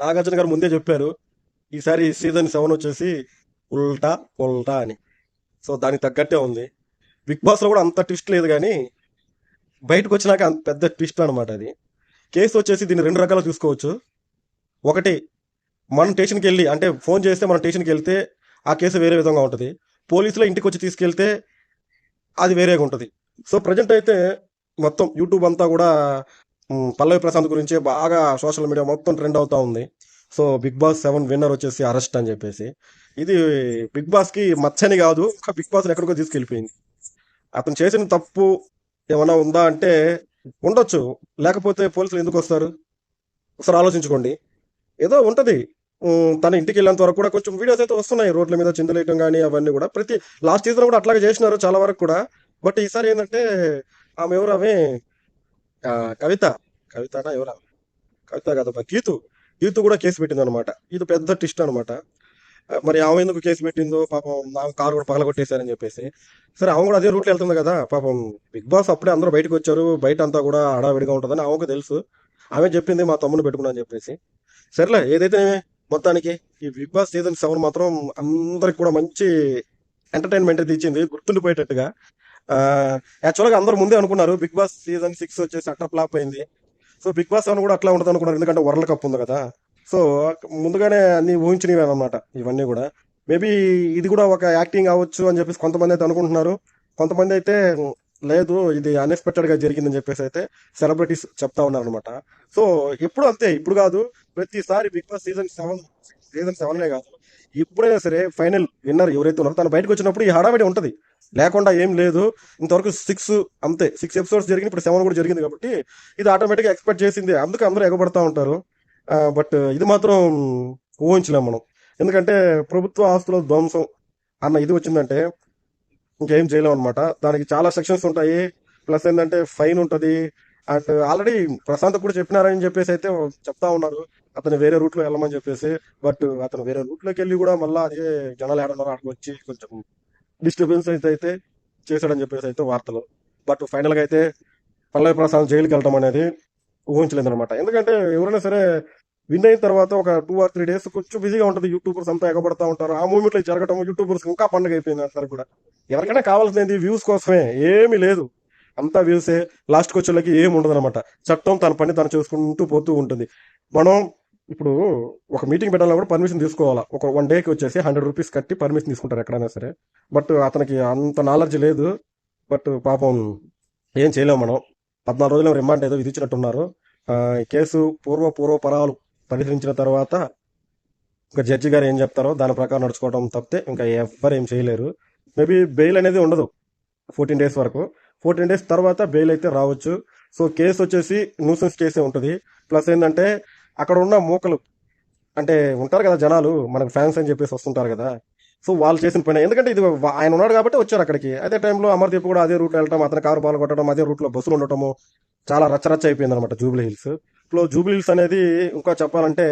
నాగార్జున గారు ముందే చెప్పారు ఈసారి సీజన్ సెవెన్ వచ్చేసి ఉల్టా ఉల్టా అని. సో దానికి తగ్గట్టే ఉంది. బిగ్ బాస్లో కూడా అంత ట్విస్ట్ లేదు కానీ బయటకు వచ్చినాక అంత పెద్ద ట్విస్ట్ అనమాట అది. కేసు వచ్చేసి దీన్ని రెండు రకాలు చూసుకోవచ్చు. ఒకటి మనం స్టేషన్కి వెళ్ళి అంటే ఫోన్ చేస్తే మనం స్టేషన్కి వెళ్తే ఆ కేసు వేరే విధంగా ఉంటుంది. పోలీసులు ఇంటికి వచ్చి తీసుకెళ్తే అది వేరేగా ఉంటుంది. సో ప్రజెంట్ అయితే మొత్తం యూట్యూబ్ అంతా కూడా పల్లవి ప్రశాంత్ గురించి బాగా సోషల్ మీడియా మొత్తం ట్రెండ్ అవుతా ఉంది. So Bigg Boss seven winner వచ్చేసి అరెస్ట్ అని చెప్పేసి. ఇది బిగ్ బాస్కి మచ్చని కాదు బిగ్ బాస్ని ఎక్కడికో తీసుకెళ్ళిపోయింది. అతను చేసిన తప్పు ఏమైనా ఉందా అంటే ఉండొచ్చు. లేకపోతే పోలీసులు ఎందుకు వస్తారు? ఒకసారి ఆలోచించుకోండి. ఏదో ఉంటుంది. తన ఇంటికి వెళ్ళేంత వరకు కూడా కొంచెం వీడియోస్ అయితే వస్తున్నాయి. రోడ్ల మీద చిందలేయటం కానీ అవన్నీ కూడా. ప్రతి లాస్ట్ సీజన్ కూడా అట్లాగే చేసినారు చాలా వరకు కూడా. బట్ ఈసారి ఏంటంటే ఆమె ఎవరు ఆమె కవిత. కవితనా ఎవరా? కవిత కాదమ్మా గీతు. గీతు కూడా కేసు పెట్టింది అనమాట ఇది పెద్ద ట్విస్ట్ అనమాట మరి ఆమె ఎందుకు కేసు పెట్టిందో పాపం ఆమె కారు కూడా పగలగొట్టేశారని చెప్పేసి. సరే ఆమె కూడా అదే రూట్లో వెళ్తుంది కదా. పాపం బిగ్ బాస్ అప్పుడే అందరూ బయటకు వచ్చారు. బయట అంతా కూడా హడావిడిగా ఉంటుందని ఆమెకు తెలుసు. ఆమె చెప్పింది మా తమ్ముని పెట్టుకున్నా అని చెప్పేసి. సరేలే ఏదైతే మొత్తానికి ఈ బిగ్ బాస్ సీజన్ సెవెన్ మాత్రం అందరికి కూడా మంచి ఎంటర్టైన్మెంట్ అయితే ఇచ్చింది. గుర్తుండిపోయేటట్టుగా. యాక్చువల్గా అందరూ ముందే అనుకున్నారు బిగ్ బాస్ సీజన్ సిక్స్ వచ్చేసి అట్లా ఫ్లాప్ అయింది. సో బిగ్ బాస్ సెవెన్ కూడా అట్లా ఉంటుంది అనుకున్నారు ఎందుకంటే వరల్డ్ కప్ ఉంది కదా. సో ముందుగానే అన్ని ఊహించినవి అనమాట ఇవన్నీ కూడా. మేబీ ఇది కూడా ఒక యాక్టింగ్ అవ్వచ్చు అని చెప్పేసి కొంతమంది అయితే అనుకుంటున్నారు. కొంతమంది అయితే లేదు ఇది అన్ఎక్స్పెక్టెడ్గా జరిగిందని చెప్పేసి అయితే సెలబ్రిటీస్ చెప్తా ఉన్నారు అనమాట సో ఎప్పుడు అంతే ఇప్పుడు కాదు ప్రతిసారి Bigg Boss season seven season seven కాదు ఇప్పుడైనా సరే ఫైనల్ విన్నర్ ఎవరైతే ఉన్నారో తను బయటకు వచ్చినప్పుడు ఈ హడావిడి ఉంటుంది. లేకుండా ఏం లేదు. ఇంతవరకు సిక్స్ అంతే. సిక్స్ ఎపిసోడ్స్ జరిగింది ఇప్పుడు సెవెన్ కూడా జరిగింది కాబట్టి ఇది ఆటోమేటిక్గా ఎక్స్పెక్ట్ చేసింది. అందుకు అందరూ ఎగబడతా ఉంటారు. బట్ ఇది మాత్రం ఊహించలేం మనం. ఎందుకంటే ప్రభుత్వ ఆస్తుల ధ్వంసం అన్న ఇది వచ్చిందంటే ఇంకేం చేయలేం అనమాట దానికి చాలా సెక్షన్స్ ఉంటాయి. ప్లస్ ఏంటంటే ఫైన్ ఉంటుంది. అండ్ ఆల్రెడీ ప్రశాంత్ కూడా చెప్పినారని చెప్పేసి అయితే చెప్తా ఉన్నారు. అతను వేరే రూట్లో వెళ్ళమని చెప్పేసి. బట్ అతను వేరే రూట్లోకి వెళ్ళి కూడా మళ్ళీ అదే జనాలు ఏడన్నారు అక్కడికి వచ్చి కొంచెం డిస్టర్బెన్స్ అయితే అయితే చేశాడని చెప్పేసి అయితే వార్తలు. బట్ ఫైనల్గా అయితే పల్లవి ప్రసాద్ జైలుకి వెళ్ళడం అనేది ఊహించలేదు అనమాట ఎందుకంటే ఎవరైనా సరే విన్ అయిన తర్వాత ఒక టూ ఆర్ త్రీ డేస్ కొంచెం బిజీగా ఉంటుంది. యూట్యూబర్స్ అంతా ఎగబడతా ఉంటారు. ఆ మూమెంట్లో జరగడం యూట్యూబర్స్ ఇంకా పండుగ అయిపోయింది అంటారు కూడా. ఎవరికైనా కావాల్సింది వ్యూస్ కోసమే. ఏమీ లేదు. అంతా వ్యూసే లాస్ట్కి వచ్చేళ్ళకి ఏమి ఉండదు అనమాట చట్టం తన పని తను చేసుకుంటూ పోతూ ఉంటుంది. మనం ఇప్పుడు ఒక మీటింగ్ పెట్టాలన్నా కూడా పర్మిషన్ తీసుకోవాలా? ఒక వన్ డేకి వచ్చేసి హండ్రెడ్ రూపీస్ కట్టి పర్మిషన్ తీసుకుంటారు ఎక్కడైనా సరే. బట్ అతనికి అంత నాలెడ్జ్ లేదు. బట్ పాపం ఏం చేయలేము మనం. పద్నాలుగు రోజులు రిమాండ్ ఏదో విధించినట్టున్నారు. కేసు పూర్వ పూర్వ పరాలు పరిశీలించిన తర్వాత ఇంకా జడ్జి గారు ఏం చెప్తారో దాని ప్రకారం నడుచుకోవడం తప్పితే ఇంకా ఎవ్వరు ఏం చేయలేరు. మేబీ బెయిల్ అనేది ఉండదు. ఫోర్టీన్ డేస్ వరకు. ఫోర్టీన్ డేస్ తర్వాత బెయిల్ అయితే రావచ్చు. సో కేసు వచ్చేసి న్యూసెన్స్ కేసే ఉంటుంది. ప్లస్ ఏంటంటే అక్కడ ఉన్న మూకలు అంటే ఉంటారు కదా జనాలు మనకు ఫ్యాన్స్ అని చెప్పేసి వస్తుంటారు కదా. సో వాళ్ళు చేసిన పని ఎందుకంటే ఇది ఆయన ఉన్నాడు కాబట్టి వచ్చారు అక్కడికి. అదే టైంలో అమర్దీప్ కూడా అదే రూట్లో వెళ్ళటం అతని కారు పాలు కొట్టడం అదే రూట్లో బస్సులు ఉండటము చాలా రచ్చరచ్చ అయిపోయింది అనమాట జూబ్లీ హిల్స్. ఇప్పుడు జూబ్లీ హిల్స్ అనేది ఇంకా చెప్పాలంటే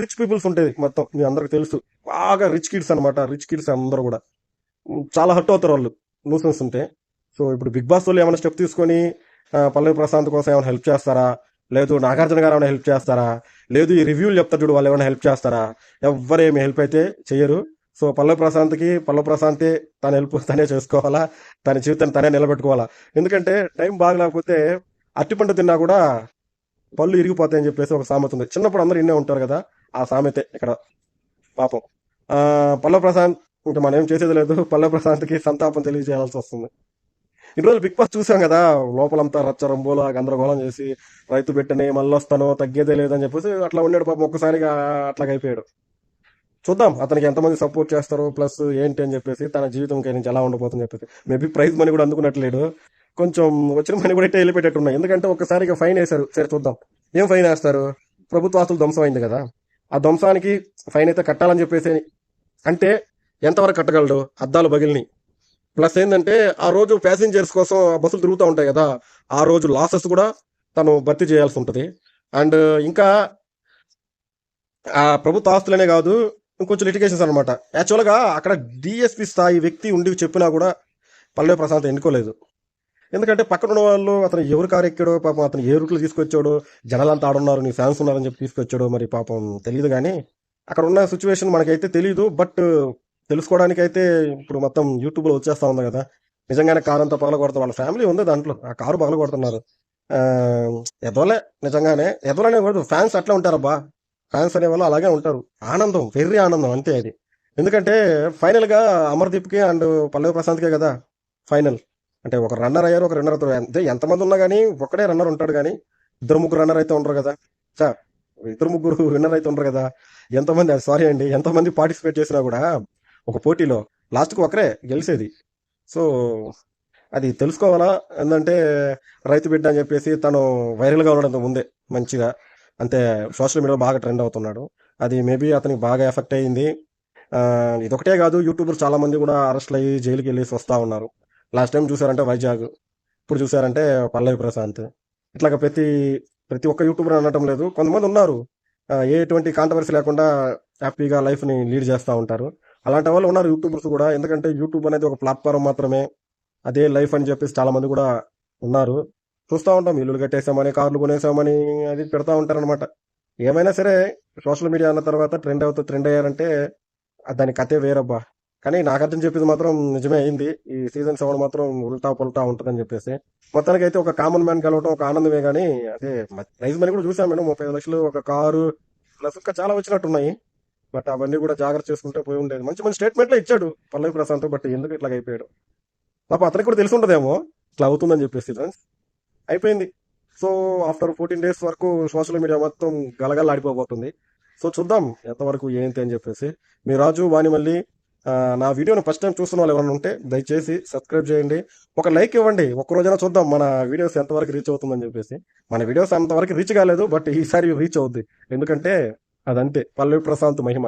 రిచ్ పీపుల్స్ ఉంటుంది మొత్తం మీ అందరికి తెలుసు. బాగా రిచ్ కిడ్స్ అనమాట రిచ్ కిడ్స్ అందరూ కూడా. చాలా హర్ట్ అవుతారు వాళ్ళు న్యూసెన్స్ ఉంటే. సో ఇప్పుడు బిగ్ బాస్ వాళ్ళు ఏమైనా స్టెప్ తీసుకొని పల్లవి ప్రశాంత్ కోసం ఏమైనా హెల్ప్ చేస్తారా? లేదు నాగార్జున గారు ఏమైనా హెల్ప్ చేస్తారా? లేదు ఈ రివ్యూలు చెప్తారు చూడు వాళ్ళు ఏమైనా హెల్ప్ చేస్తారా? ఎవ్వరేమి హెల్ప్ అయితే చేయరు సో పల్లవ ప్రశాంత్కి పల్లవ ప్రశాంతే తన హెల్ప్ తనే చేసుకోవాలా తన జీవితాన్ని తనే నిలబెట్టుకోవాలా. ఎందుకంటే టైం బాగలేకపోతే అట్టిపంట తిన్నా కూడా పళ్ళు ఇరిగిపోతాయని చెప్పేసి ఒక సామెత ఉంది. చిన్నప్పుడు అందరూ ఇన్నే ఉంటారు కదా ఆ సామెతే ఇక్కడ. పాపం. పల్లవ ప్రశాంత్ ఇంకా మనం ఏం చేసేది లేదు. పల్లవ ప్రశాంత్కి సంతాపం తెలియజేయాల్సి వస్తుంది. ఈ రోజు బిగ్ బాస్ చూసాం కదా. లోపలంతా రచ్చరంబోలా గందరగోళం చేసి రైతు పెట్టని మళ్ళీ వస్తాను తగ్గేదే లేదని చెప్పేసి అట్లా ఉన్నాడు పాపం ఒక్కసారిగా అట్లాగ అయిపోయాడు. చూద్దాం అతనికి ఎంతమంది సపోర్ట్ చేస్తారు ప్లస్ ఏంటి అని చెప్పేసి తన జీవితం కానీ నుంచి ఎలా ఉండబోతుందని చెప్పేసి. మేబీ ప్రైజ్ మనీ కూడా అందుకున్నట్లేడు. కొంచెం వచ్చిన మనీ కూడా ఇట్టే వెళ్ళిపెట్టేట్టు ఉన్నాయి ఎందుకంటే ఒక్కసారిగా ఫైన్ వేశారు. సరే చూద్దాం. ఏం ఫైన్ వేస్తారు? ప్రభుత్వ ఆస్తులు ధ్వంసం అయింది కదా. ఆ ధ్వంసానికి ఫైన్ అయితే కట్టాలని చెప్పేసి అంటే ఎంతవరకు కట్టగలడు? అద్దాలు బగిలిని. ప్లస్ ఏంటంటే ఆ రోజు ప్యాసింజర్స్ కోసం ఆ బస్సులు తిరుగుతూ ఉంటాయి కదా ఆ రోజు లాసెస్ కూడా తను భర్తీ చేయాల్సి ఉంటుంది. అండ్ ఇంకా ఆ ప్రభుత్వ ఆస్తులనే కాదు ఇంకొంచెం లిటిగేషన్స్ అనమాట యాక్చువల్గా అక్కడ డిఎస్పి స్థాయి వ్యక్తి ఉండి చెప్పినా కూడా పల్లె ప్రశాంత్ ఎన్నుకోలేదు. ఎందుకంటే పక్కన ఉన్న వాళ్ళు అతను ఎవరు కారు ఎక్కాడో పాపం అతను ఏ రూట్లో తీసుకొచ్చాడో జనాలంతా ఆడున్నారు నీ ఫ్యాన్స్ ఉన్నారని చెప్పి తీసుకొచ్చాడో మరి పాపం తెలియదు కానీ అక్కడ ఉన్న సిచ్యువేషన్ మనకైతే తెలియదు బట్ తెలుసుకోవడానికి అయితే ఇప్పుడు మొత్తం యూట్యూబ్లో వచ్చేస్తా ఉంది కదా. నిజంగానే కారు అంతా పగల కొడతారు వాళ్ళ ఫ్యామిలీ ఉంది దాంట్లో. ఆ కారు పగల కొడుతున్నారు ఎదవలే. నిజంగానే ఎదవలనే కూడా ఫ్యాన్స్ అట్లా ఉంటారబ్బా. ఫ్యాన్స్ అనేవాళ్ళు అలాగే ఉంటారు. ఆనందం. వెర్రి ఆనందం అంతే అది. ఎందుకంటే ఫైనల్గా అమర్దీప్కి అండ్ పల్లవి ప్రశాంత్కే కదా ఫైనల్. అంటే ఒక రన్నర్ అయ్యారు ఒక రన్నర్ అవుతారు. అంతే ఎంతమంది ఉన్నా కానీ ఒక్కడే రన్నర్ ఉంటాడు కానీ ఇద్దరు ముగ్గురు రన్నర్ అయితే ఉండరు కదా. చా ఇద్దరు ముగ్గురు విన్నర్ అయితే ఉండరు కదా. ఎంతమంది సారీ అండి ఎంతమంది పార్టిసిపేట్ చేసినా కూడా ఒక పోటీలో లాస్ట్కి ఒకరే గెలిచేది సో అది తెలుసుకోవాలా? ఏంటంటే రైతు బిడ్డ అని చెప్పేసి తను వైరల్గా ఉండడం ముందే మంచిగా. అంతే సోషల్ మీడియాలో బాగా ట్రెండ్ అవుతున్నాడు. అది మేబీ అతనికి బాగా ఎఫెక్ట్ అయ్యింది ఇదొకటే కాదు యూట్యూబర్ చాలామంది కూడా అరెస్ట్ అయ్యి జైలుకి వెళ్ళేసి వస్తూ ఉన్నారు. లాస్ట్ టైం చూసారంటే వైజాగ్ ఇప్పుడు చూసారంటే పల్లవి ప్రశాంత్. ఇట్లాగ ప్రతి ప్రతి ఒక్క యూట్యూబర్ అనటం లేదు. కొంతమంది ఉన్నారు. ఏ ఎటువంటి కాంట్రవర్సీ లేకుండా హ్యాపీగా లైఫ్ని లీడ్ చేస్తూ ఉంటారు. అలాంటి వాళ్ళు ఉన్నారు యూట్యూబర్స్ కూడా. ఎందుకంటే యూట్యూబ్ అనేది ఒక ప్లాట్ఫామ్ మాత్రమే. అదే లైఫ్ అని చెప్పేసి చాలా మంది కూడా ఉన్నారు. చూస్తూ ఉంటాం. ఇల్లులు కట్టేసామని కార్లు కొనేసామని అది పెడతా ఉంటారనమాట ఏమైనా సరే సోషల్ మీడియా అన్న తర్వాత ట్రెండ్ అవుతా ట్రెండ్ అయ్యారంటే దాని కథే వేరబ్బా. కానీ నాకు అర్థం చెప్పింది మాత్రం నిజమే అయింది. ఈ సీజన్ సెవెన్ మాత్రం ఉల్టా పుల్టా ఉంటుందని చెప్పేసి. మొత్తానికి అయితే ఒక కామన్ మ్యాన్ కలవటం ఒక ఆనందమే కానీ అదే ప్రైజ్ మనీ కూడా చూసాం మేడం ముప్పై లక్షలు ఒక కారు ప్లస్ ఇంకా చాలా వచ్చినట్టున్నాయి. బట్ అవన్నీ కూడా జాగ్రత్త చేసుకుంటే పోయి ఉండేది. మంచి మంచి స్టేట్మెంట్లో ఇచ్చాడు పల్లవి ప్రశాంత్ బట్ ఎందుకు ఇట్లా అయిపోయాడు? పాప అతనికి కూడా తెలిసి ఉంటుందేమో ఇట్లా అవుతుందని చెప్పేసి ఫ్రెండ్స్ అయిపోయింది. సో ఆఫ్టర్ ఫోర్టీన్ డేస్ వరకు సోషల్ మీడియా మొత్తం గలగల ఆడిపోబోతుంది సో చూద్దాం ఎంతవరకు ఏంటి అని చెప్పేసి. మీ రాజు వాణి మళ్ళీ నా వీడియోని ఫస్ట్ టైం చూస్తున్న వాళ్ళు ఎవరైనా ఉంటే దయచేసి సబ్స్క్రైబ్ చేయండి. ఒక లైక్ ఇవ్వండి. ఒక్క రోజైనా చూద్దాం మన వీడియోస్ ఎంతవరకు రీచ్ అవుతుందని చెప్పేసి. మన వీడియోస్ అంతవరకు రీచ్ కాలేదు బట్ ఈసారి రీచ్ అవుద్ది. ఎందుకంటే అదంతే. పల్లవి ప్రశాంత్ మహిమ.